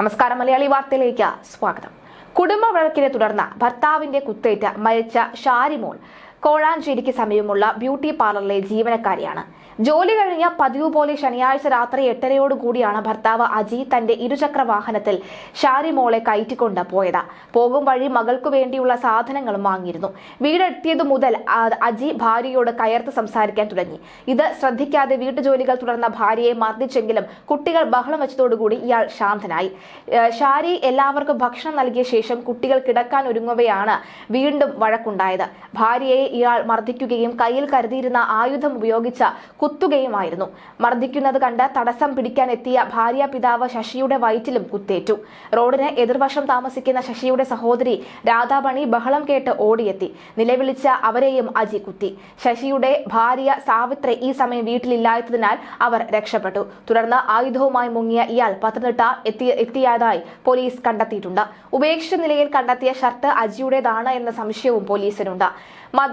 നമസ്കാരം മലയാളി വാർത്തയിലേക്ക് സ്വാഗതം. കുടുംബ വഴക്കിനെ തുടർന്ന് ഭർത്താവിന്റെ കുത്തേറ്റ് മരിച്ച ഷാരിമോൾ കോഴാഞ്ചേരിക്ക് സമീപമുള്ള ബ്യൂട്ടി പാർലറിലെ ജീവനക്കാരിയാണ്. ജോലി കഴിഞ്ഞ പതിവ് പോലെ ശനിയാഴ്ച രാത്രി എട്ടരയോട് കൂടിയാണ് ഭർത്താവ് അജി തന്റെ ഇരുചക്ര വാഹനത്തിൽ ഷാരിമോളെ കയറ്റിക്കൊണ്ട് പോയത്. പോകും വഴി മകൾക്കു വേണ്ടിയുള്ള സാധനങ്ങളും വാങ്ങിയിരുന്നു. വീടെത്തിയതു മുതൽ അജി ഭാര്യയോട് കയർത്ത് സംസാരിക്കാൻ തുടങ്ങി. ഇത് ശ്രദ്ധിക്കാതെ വീട്ടുജോലികൾ തുടർന്ന ഭാര്യയെ മർദ്ദിച്ചെങ്കിലും കുട്ടികൾ ബഹളം വെച്ചതോടുകൂടി ഇയാൾ ശാന്തനായി. ഷാരി എല്ലാവർക്കും ഭക്ഷണം നൽകിയ ശേഷം കുട്ടികൾ കിടക്കാൻ ഒരുങ്ങുകയാണ് വീണ്ടും വഴക്കുണ്ടായത്. ഭാര്യയെ ഇയാൾ മർദ്ദിക്കുകയും കയ്യിൽ കരുതിയിരുന്ന ആയുധം ഉപയോഗിച്ച് കുത്തുകയുമായിരുന്നു. മർദ്ദിക്കുന്നത് കണ്ട് തടസ്സം പിടിക്കാൻ എത്തിയ ഭാര്യ പിതാവ് ശശിയുടെ വയറ്റിലും കുത്തേറ്റു. റോഡിന് എതിർവശം താമസിക്കുന്ന ശശിയുടെ സഹോദരി രാധാമണി ബഹളം കേട്ട് ഓടിയെത്തി. നിലവിളിച്ച അവരെയും അജി കുത്തി. ശശിയുടെ ഭാര്യ സാവിത്രി ഈ സമയം വീട്ടിലില്ലാത്തതിനാൽ അവർ രക്ഷപ്പെട്ടു. തുടർന്ന് ആയുധവുമായി മുങ്ങിയ ഇയാൾ പത്തനംതിട്ട എത്തി എത്തിയതായി പോലീസ് കണ്ടെത്തിയിട്ടുണ്ട്. ഉപേക്ഷിച്ച നിലയിൽ കണ്ടെത്തിയ ഷർട്ട് അജിയുടേതാണ് എന്ന സംശയവും പോലീസിനുണ്ട്.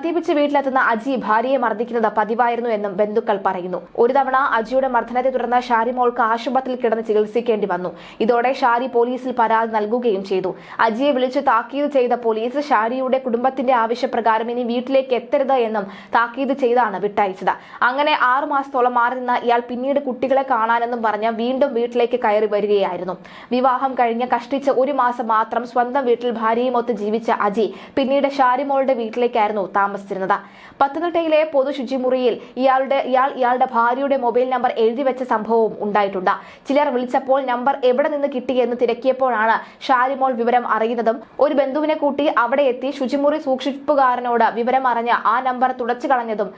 മദ്യപിച്ച് വീട്ടിലെത്തുന്ന അജി ഭാര്യയെ മർദ്ദിക്കുന്നത് പതിവായിരുന്നു എന്നും ബന്ധുക്കൾ പറയുന്നു. ഒരു തവണ അജിയുടെ മർദ്ദനത്തെ തുടർന്ന് ഷാരി മോൾക്ക് ആശുപത്രിയിൽ കിടന്ന് ചികിത്സിക്കേണ്ടി വന്നു. ഇതോടെ ഷാരി പോലീസിൽ പരാതി നൽകുകയും ചെയ്തു. അജിയെ വിളിച്ച് താക്കീത് ചെയ്ത പോലീസ് ഷാരിയുടെ കുടുംബത്തിന്റെ ആവശ്യപ്രകാരം ഇനി വീട്ടിലേക്ക് എത്തരുത് എന്നും താക്കീത് ചെയ്താണ് വിട്ടയച്ചത്. അങ്ങനെ ആറു മാസത്തോളം മാറി നിന്ന ഇയാൾ പിന്നീട് കുട്ടികളെ കാണാനെന്നും പറഞ്ഞ് വീണ്ടും വീട്ടിലേക്ക് കയറി വരികയായിരുന്നു. വിവാഹം കഴിഞ്ഞ് കഷ്ടിച്ച് ഒരു മാസം മാത്രം സ്വന്തം വീട്ടിൽ ഭാര്യയുമൊത്ത് ജീവിച്ച അജി പിന്നീട് ഷാരിമോളുടെ വീട്ടിലേക്കായിരുന്നു താമസിച്ചിരുന്നത്. പത്തനംതിട്ടയിലെ പൊതു ശുചിമുറിയിൽ ഇയാളുടെ ഇയാൾ ഇയാളുടെ ഭാര്യയുടെ മൊബൈൽ നമ്പർ എഴുതി വെച്ച സംഭവവും ഉണ്ടായിട്ടുണ്ട്. ചിലർ വിളിച്ചപ്പോൾ നമ്പർ എവിടെ നിന്ന് കിട്ടിയെന്ന് തിരക്കിയപ്പോഴാണ് ഷാരിമോൾ വിവരം അറിയുന്നതും ഒരു ബന്ധുവിനെ കൂട്ടി അവിടെ എത്തി ശുചിമുറി സൂക്ഷിപ്പുകാരനോട് വിവരം അറിഞ്ഞ് ആ നമ്പർ തുടച്ചു കളഞ്ഞതും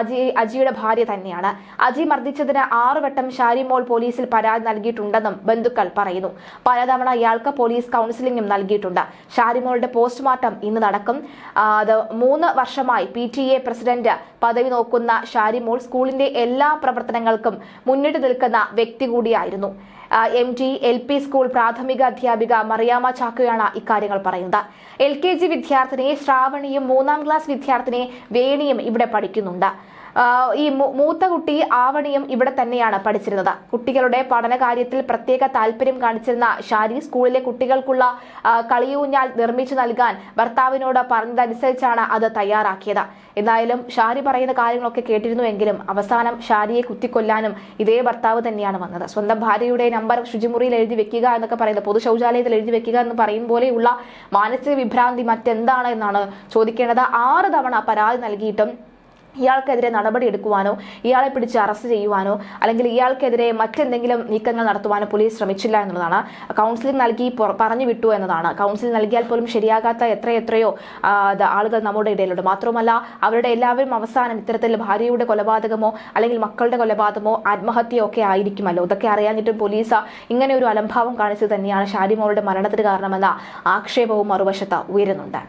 അജി അജിയുടെ ഭാര്യ തന്നെയാണ്. അജി മർദ്ദിച്ചതിന് ആറുവട്ടം ഷാരിമോൾ പോലീസിൽ പരാതി നൽകിയിട്ടുണ്ടെന്നും ബന്ധുക്കൾ പറയുന്നു. പലതവണ ഇയാൾക്ക് പോലീസ് കൗൺസിലിംഗും നൽകിയിട്ടുണ്ട്. ഷാരിമോളുടെ പോസ്റ്റ്മോർട്ടം ഇന്ന് നടക്കും. അത് മൂന്ന് വർഷമായി പി ടി എ പ്രസിഡന്റ് പദവി നോക്കുന്ന ഷാരിമോൾ സ്കൂളിന്റെ എല്ലാ പ്രവർത്തനങ്ങൾക്കും മുന്നിട്ട് നിൽക്കുന്ന വ്യക്തി കൂടിയായിരുന്നു. M T L P school പ്രാഥമിക അധ്യാപിക മറിയാമ ചാക്കോയാണ് ഇക്കാര്യങ്ങൾ പറയുന്നത്. എൽ കെ ജി വിദ്യാർത്ഥിനിയെ ശ്രാവണിയും മൂന്നാം ക്ലാസ് വിദ്യാർത്ഥിനിയെ വേണിയും ഇവിടെ പഠിക്കുന്നുണ്ട്. ഈ മൂത്ത കുട്ടി ആവണിയും ഇവിടെ തന്നെയാണ് പഠിച്ചിരുന്നത്. കുട്ടികളുടെ പഠന കാര്യത്തിൽ പ്രത്യേക താല്പര്യം കാണിച്ചിരുന്ന ഷാരി സ്കൂളിലെ കുട്ടികൾക്കുള്ള കളിയൂഞ്ഞാൽ നിർമ്മിച്ചു നൽകാൻ ഭർത്താവിനോട് പറഞ്ഞതനുസരിച്ചാണ് അത് തയ്യാറാക്കിയത്. എന്തായാലും ഷാരി പറയുന്ന കാര്യങ്ങളൊക്കെ കേട്ടിരുന്നുവെങ്കിലും അവസാനം ഷാരിയെ കുത്തിക്കൊല്ലാനും ഇതേ ഭർത്താവ് തന്നെയാണ് വന്നത്. സ്വന്തം ഭാര്യയുടെ നമ്പർ ശുചിമുറിയിൽ എഴുതി വെക്കുക എന്നൊക്കെ പറയുന്നത് പൊതു ശൗചാലയത്തിൽ എഴുതി വെക്കുക എന്ന് പറയും പോലെയുള്ള മാനസിക വിഭ്രാന്തി മറ്റെന്താണ് എന്നാണ് ചോദിക്കേണ്ടത്. ആറ് തവണ പരാതി നൽകിയിട്ടും ഇയാൾക്കെതിരെ നടപടി എടുക്കുവാനോ ഇയാളെ പിടിച്ച് അറസ്റ്റ് ചെയ്യുവാനോ അല്ലെങ്കിൽ ഇയാൾക്കെതിരെ മറ്റെന്തെങ്കിലും നീക്കങ്ങൾ നടത്തുവാനോ പോലീസ് ശ്രമിച്ചില്ല എന്നുള്ളതാണ്. കൗൺസിലിംഗ് നൽകി പറഞ്ഞു വിട്ടു എന്നതാണ്. കൗൺസിലിംഗ് നൽകിയാൽ പോലും ശരിയാകാത്ത എത്ര എത്രയോ ആ, അത് ആളുകൾ നമ്മുടെ ഇടയിലുണ്ട്. മാത്രമല്ല അവരുടെ എല്ലാവരും അവസാനം ഇത്തരത്തിൽ ഭാര്യയുടെ കൊലപാതകമോ അല്ലെങ്കിൽ മക്കളുടെ കൊലപാതകമോ ആത്മഹത്യയോ ഒക്കെ ആയിരിക്കുമല്ലോ. ഇതൊക്കെ അറിയാഞ്ഞിട്ടും പോലീസ് ഇങ്ങനെ ഒരു അലംഭാവം കാണിച്ചത് തന്നെയാണ് ഷാരിമോളുടെ മരണത്തിന് കാരണമെന്ന ആക്ഷേപവും മറുവശത്ത് ഉയരുന്നുണ്ട്.